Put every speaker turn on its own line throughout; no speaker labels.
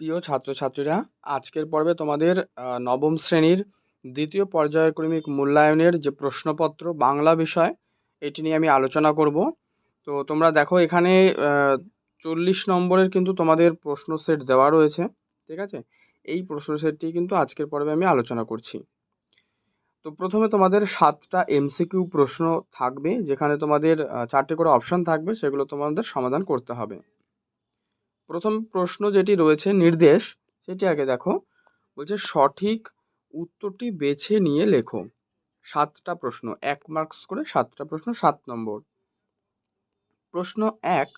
প্রিয় ছাত্রছাত্রীরা, আজকের পর্বে তোমাদের নবম শ্রেণির দ্বিতীয় পর্যায়ক্রমিক মূল্যায়নের যে প্রশ্নপত্র বাংলা বিষয়, এটি নিয়ে আমি আলোচনা করব। তো তোমরা দেখো এখানে চল্লিশ নম্বরের কিন্তু তোমাদের প্রশ্ন সেট দেওয়া রয়েছে, ঠিক আছে? এই প্রশ্ন সেটটি কিন্তু আজকের পর্বে আমি আলোচনা করছি। তো প্রথমে তোমাদের সাতটা এমসিকিউ প্রশ্ন থাকবে, যেখানে তোমাদের চারটে করে অপশন থাকবে, সেগুলো তোমাদের সমাধান করতে হবে। প্রথম প্রশ্ন যেটি রয়েছে, নির্দেশ, সেটি আগে দেখো। বলছে, সঠিক উত্তরটি বেছে নিয়ে লেখো। সাতটা প্রশ্ন, এক মার্কস করে সাতটা প্রশ্ন, সাত নম্বর। প্রশ্ন এক,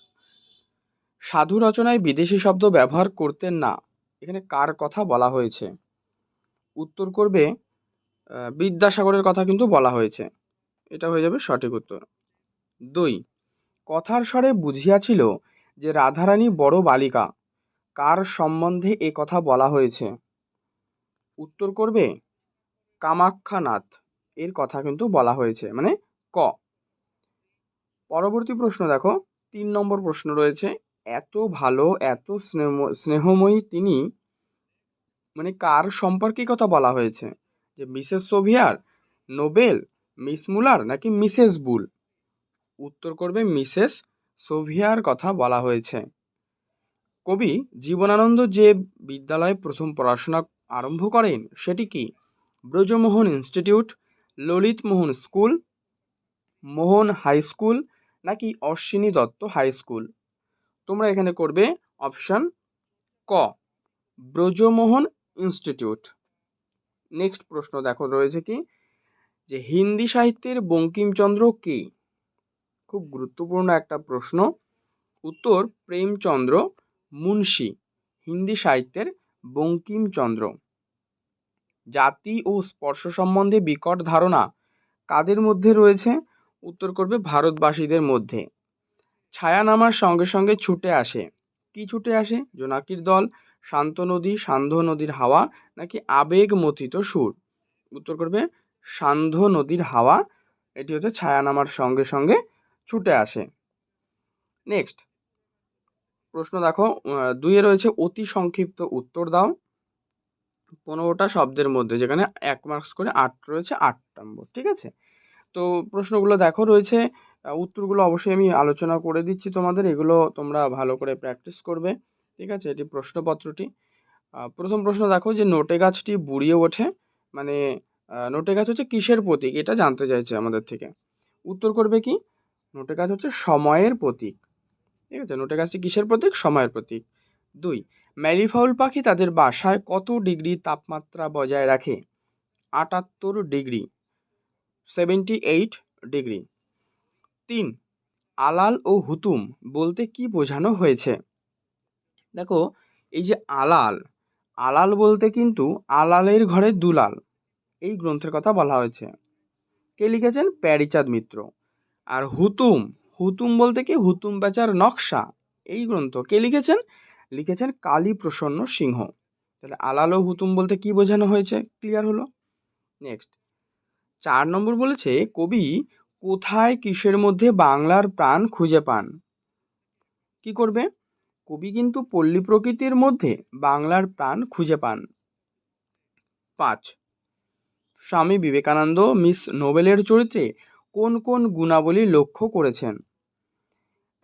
সাধু রচনায় বিদেশি শব্দ ব্যবহার করতেন না। এখানে কার কথা বলা হয়েছে? উত্তর করবে বিদ্যাসাগরের কথা কিন্তু বলা হয়েছে। এটা হয়ে যাবে সঠিক উত্তর। দুই, কথার স্বরে বুঝিয়াছিল যে রাধারানী বড় বালিকা, কার সম্বন্ধে এ কথা বলা হয়েছে? উত্তর করবে কামাখ্যানাথ এর কথা কিন্তু বলা হয়েছে। মানে ক। পরবর্তী প্রশ্ন দেখো। তিন নম্বর প্রশ্ন রয়েছে, এত ভালো, এত স্নেহ, স্নেহময়ী তিনি মানে কার সম্পর্কে কথা বলা হয়েছে? যে মিসেস সোভিয়ার, নোবেল, মিস মুলার নাকি মিসেস বুল? উত্তর করবে মিসেস সোভিয়ার কথা বলা হয়েছে। কবি জীবনানন্দ যে বিদ্যালয়ে প্রথম পড়াশোনা আরম্ভ করেন, সেটি কি? Brajamohan institute Lalit Mohan school, Mohan high school, নাকি অশ্বিনী দত্ত হাই স্কুল? তোমরা এখানে করবে অপশন ক, ব্রজমোহন ইনস্টিটিউট। নেক্সট প্রশ্ন দেখো, রয়েছে কি? যে হিন্দি সাহিত্যের বঙ্কিমচন্দ্র কে? খুব গুরুত্বপূর্ণ একটা প্রশ্ন। উত্তর, প্রেমচন্দ্র মুন্সি, হিন্দি সাহিত্যের বঙ্কিমচন্দ্র। জাতি ও স্পর্শ সম্বন্ধে বিকট ধারণা কাদের মধ্যে রয়েছে? উত্তর করবে ভারতবাসীদের মধ্যে। ছায়া নামার সঙ্গে সঙ্গে ছুটে আসে। কি ছুটে আসে? জোনাকির দল, শান্ত নদী, সান্ধ্য নদীর হাওয়া নাকি আবেগ মথিত সুর? উত্তর করবে, সান্ধ্য নদীর হাওয়া। এটি হচ্ছে ছায়া নামার সঙ্গে সঙ্গে ছুটে আসে। নেক্সট প্রশ্ন দেখো দুইয়ে রয়েছে অতি সংক্ষিপ্ত উত্তর দাও। পনেরোটা শব্দের মধ্যে, যেখানে এক মার্কস করে আট রয়েছে, আট নম্বর ঠিক আছে? তো প্রশ্নগুলো দেখো রয়েছে উত্তরগুলো অবশ্যই আমি আলোচনা করে দিচ্ছি তোমাদের, এগুলো তোমরা ভালো করে প্র্যাকটিস করবে, ঠিক আছে? এটি প্রশ্নপত্রটি। প্রথম প্রশ্ন দেখো যে নোটে গাছটি বুড়িয়ে ওঠে মানে নোটে গাছ হচ্ছে কিসের প্রতীক, এটা জানতে চাইছে আমাদের থেকে। উত্তর করবে কি? নোটে গাছ হচ্ছে সময়ের প্রতীক। ঠিক আছে? নোটে গাছটি কিসের প্রতীক? সময়ের প্রতীক। দুই, ম্যালিফাউল পাখি তাদের বাসায় কত ডিগ্রি তাপমাত্রা বজায় রাখে? আটাত্তর ডিগ্রি, সেভেন্টি এইট ডিগ্রি। তিন, আলাল ও হুতুম বলতে কি বোঝানো হয়েছে? দেখো, এই যে আলাল আলাল বলতে কিন্তু আলালের ঘরে দুলাল, এই গ্রন্থের কথা বলা হয়েছে। কে লিখেছেন? প্যারিচাঁদ মিত্র। আর হুতুম হুতুম বলতে কি? হুতুম বেচার নকশা। এই গ্রন্থ কে লিখেছেন? লিখেছেন কালী প্রসন্ন সিংহ। তাহলে আলাল হুতুম বলতে কি বোঝানো হয়েছে? ক্লিয়ার হলো? নেক্সট চার নম্বর বলেছে, কবি কোথায় কিসের মধ্যে বাংলার প্রাণ খুঁজে পান? কি করবে? কবি কিন্তু পল্লী প্রকৃতির মধ্যে বাংলার প্রাণ খুঁজে পান। পাঁচ. স্বামী বিবেকানন্দ মিস নোবেলের চরিত্রে কোন কোন গুণাবলী লক্ষ্য করেছেন?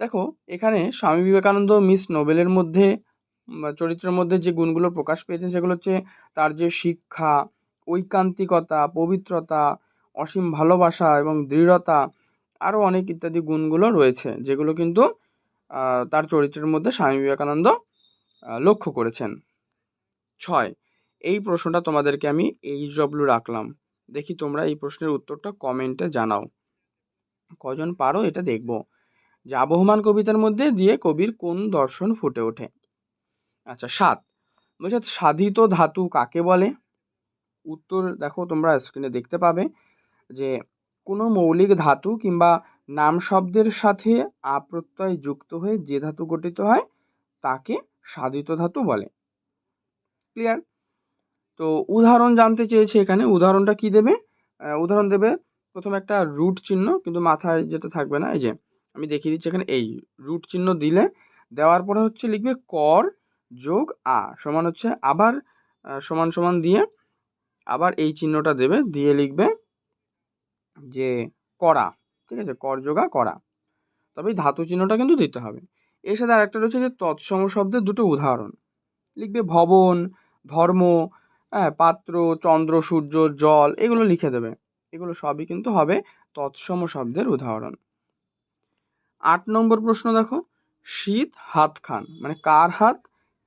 দেখো, এখানে স্বামী বিবেকানন্দ মিস নোবেলের মধ্যে চরিত্রের মধ্যে যে গুণগুলো প্রকাশ পেয়েছে সেগুলো হচ্ছে তার যে শিক্ষা, ঐকান্তিকতা, পবিত্রতা, অসীম ভালোবাসা এবং দৃঢ়তা, আরও অনেক ইত্যাদি গুণগুলো রয়েছে, যেগুলো কিন্তু তার চরিত্রের মধ্যে স্বামী বিবেকানন্দ লক্ষ্য করেছেন। ছয়, এই প্রশ্নটা তোমাদেরকে আমি এইচ ডব্লিউ রাখলাম। দেখি তোমরা এই প্রশ্নের উত্তরটা কমেন্টে জানাও। কজন পারো এটা দেখব। যে আবহমান কবিতার মধ্যে দিয়ে কবির কোন দর্শন ফুটে ওঠে। আচ্ছা সাত। বলছে, সাধিত ধাতু কাকে বলে? উত্তর দেখো, তোমরা স্ক্রিনে দেখতে পাবে যে, কোনো মৌলিক ধাতু কিংবা নাম শব্দের সাথে আপ্রত্যয় যুক্ত হয়ে যে ধাতু গঠিত হয়, তাকে সাধিত ধাতু বলে। ক্লিয়ার তো উদাহরণ জানতে চেয়েছে এখানে। উদাহরণটা কি দেবে? উদাহরণ দেবে প্রথমে একটা রুট চিহ্ন, কিন্তু মাথায় যেটা থাকবে না, এই যে আমি দেখিয়ে দিচ্ছি এখানে এই রুট চিহ্ন দিলে দেওয়ার পরে হচ্ছে লিখবে কর যোগ আ সমান হচ্ছে আবার সমান সমান দিয়ে আবার এই চিহ্নটা দেবে, দিয়ে লিখবে যে করা ঠিক আছে? কর যোগা করা তবে ধাতু চিহ্নটা কিন্তু দিতে হবে। এর সাথে আরেকটা রয়েছে যে তৎসম শব্দের দুটো উদাহরণ। লিখবে ভবন, ধর্ম হ্যাঁ পাত্র, চন্দ্র, সূর্য, জল, এগুলো লিখে দেবে। এগুলো সবই কিন্তু হবে তৎসম শব্দের উদাহরণ। আট নম্বর প্রশ্ন দেখো, শীত হাত খান মানে কার হাত?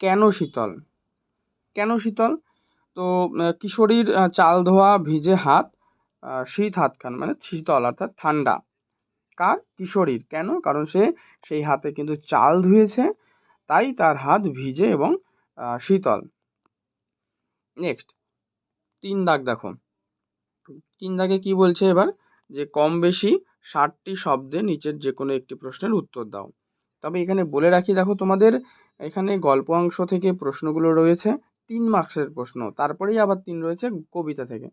কেন শীতল? কেন শীতল? তো কিশোরীর চাল ধোয়া, ভিজে হাত শীত হাত খান মানে শীতল অর্থাৎ ঠান্ডা। কার? কিশোরীর। কেন? কারণ সে সেই হাতে কিন্তু চাল ধুয়েছে, তাই তার হাত ভিজে এবং শীতল। নেক্সট, তিন দাগ দেখো। তিন দাগে কি বলছে এবার? যে কম বেশি ষাটটি শব্দে নিচের যে কোনো একটি প্রশ্নের উত্তর দাও। তবে এখানে বলে রাখি, দেখো তোমাদের এখানে গল্প অংশ থেকে প্রশ্নগুলো রয়েছে, তিন মার্কসের প্রশ্ন, তারপরেই আবার তিন রয়েছে কবিতা থেকে।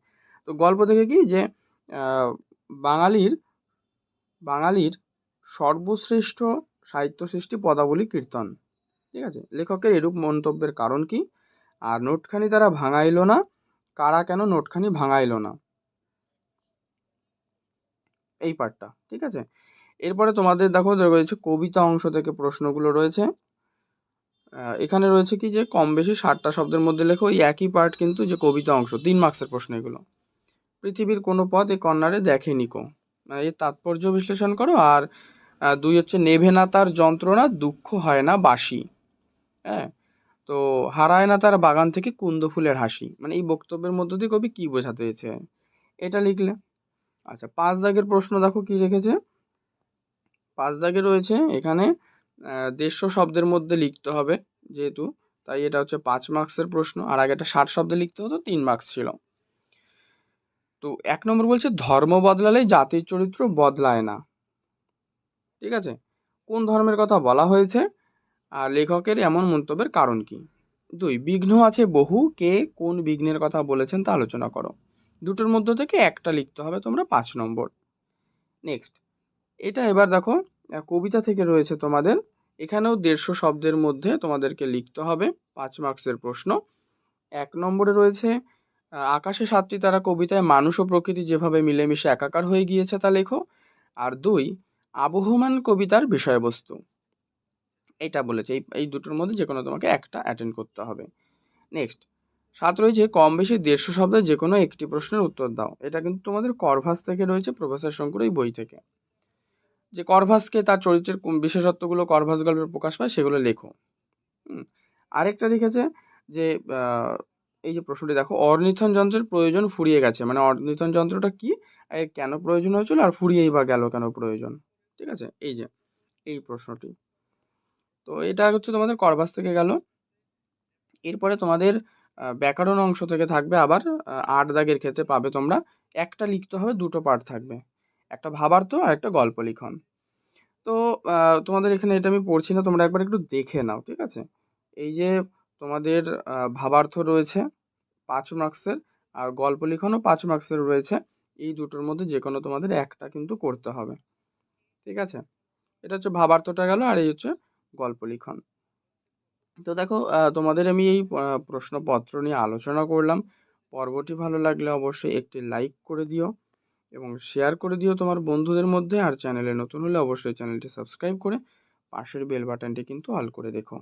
তো গল্প থেকে কি? যে বাঙালির বাঙালির সর্বশ্রেষ্ঠ সাহিত্য সৃষ্টি পদাবলী কীর্তন। ঠিক আছে? লেখকের এরূপ মন্তব্যের কারণ কি? আর নোটখানি তারা ভাঙাইল না, কারা কেন নোটখানি ভাঙাইল না? এই পার্টটা ঠিক আছে? এরপরে তোমাদের দেখো রয়েছে কবিতা অংশ থেকে প্রশ্নগুলো রয়েছে। এখানে রয়েছে কি যে, কম বেশি ষাটটা শব্দের মধ্যে লেখো, ওই একই পার্ট কিন্তু যে কবিতা অংশ, তিন মার্কসের প্রশ্ন এগুলো। পৃথিবীর কোনো পথ এই কর্নারে দেখেনি কো মানে এর তাৎপর্য বিশ্লেষণ করো, আর দুই হচ্ছে নেভে না তার যন্ত্রণা, দুঃখ হয় না বাসি হ্যাঁ? তো হারায় না তার বাগান থেকে কুন্দ ফুলের হাসি। মানে এই বক্তব্যের মধ্য দিয়ে কবি কী বোঝাতে চেয়েছে? এটা লিখলে। আচ্ছা পাঁচ দাগের প্রশ্ন দেখো কি রেখেছে? পাঁচ দাগে রয়েছে এখানে দেড়শো শব্দের মধ্যে লিখতে হবে যেহেতু, তাই এটা হচ্ছে পাঁচ মার্কসের প্রশ্ন, আর আগে এটা ষাট শব্দে লিখতে হতো, তিন মার্কস ছিল। তো এক নম্বর বলছে, ধর্ম বদলালে জাতির চরিত্র বদলায় না। ঠিক আছে? কোন ধর্মের কথা বলা হয়েছে? আর লেখকের এমন মন্তব্যের কারণ কি? দুই, বিঘ্ন আছে বহু, কে কোন বিঘ্নের কথা বলেছেন তা আলোচনা করো। দুটোর মধ্য থেকে একটা লিখতে হবে, তোমরা পাঁচ নম্বর। নেক্সট এটা এবার দেখো কবিতা থেকে রয়েছে তোমাদের। এখানেও দেড়শো শব্দের মধ্যে তোমাদেরকে লিখতে হবে পাঁচ মার্কসের প্রশ্ন। এক নম্বরে রয়েছে আকাশে সাতটি তারা কবিতায় মানুষ ও প্রকৃতি যেভাবে মিলেমিশে একাকার হয়ে গিয়েছে তা লেখো। আর দুই, আবহমান কবিতার বিষয়বস্তু। এটা বলেছে, এই এই দুটোর মধ্যে যে কোনো তোমাকে একটা অ্যাটেন্ড করতে হবে। নেক্সট সাত রয়েছে কম বেশি দেড়শো শব্দে যে কোনো একটি প্রশ্নের উত্তর দাও। এটা কিন্তু তোমাদের করভাস থেকে রয়েছে, প্রফেসর শঙ্কর এই বই থেকে। যে করভাসকে তার চরিত্রের বিশেষত্বগুলো করভাস গল্পে প্রকাশ পায় সেগুলো লেখো। আরেকটা লিখেছে যে এই যে প্রশ্নটি দেখো, অর্নিথন যন্ত্রের প্রয়োজন ফুরিয়ে গেছে। মানে অর্নিথন যন্ত্রটা কি? এর কেন প্রয়োজন হয়েছিল আর ফুরিয়েই বা গেল কেন প্রয়োজন? ঠিক আছে? এই যে, এই প্রশ্নটি। তো এটা হচ্ছে তোমাদের করভাস থেকে গেল। এরপরে তোমাদের ব্যাকরণ অংশ থেকে থাকবে আবার আট দাগের ক্ষেত্রে পাবে তোমরা। একটা লিখতে হবে, দুটো পার্ট থাকবে। একটা ভাবার্থ আর একটা গল্প লিখন। তো তোমাদের এখানে এটা আমি পড়ছি না, তোমরা একবার একটু দেখে নাও, ঠিক আছে? এই যে তোমাদের ভাবার্থ রয়েছে পাঁচ মার্কসের আর গল্প লিখনও পাঁচ মার্কসের রয়েছে। এই দুটোর মধ্যে যে কোনো তোমাদের একটা কিন্তু করতে হবে। ঠিক আছে? এটা হচ্ছে ভাবার্থটা গেল আর এই হচ্ছে গল্প লিখন। তো দেখো তোমাদের আমি এই প্রশ্নপত্র নিয়ে আলোচনা করলাম। পর্বটি ভালো লাগলে অবশ্যই একটি লাইক করে দিও এবং শেয়ার করে দিও তোমার বন্ধুদের মধ্যে। আর চ্যানেলে নতুন হলে অবশ্যই চ্যানেলটি সাবস্ক্রাইব করে পাশের বেল বাটনটি কিন্তু অল করে দেখো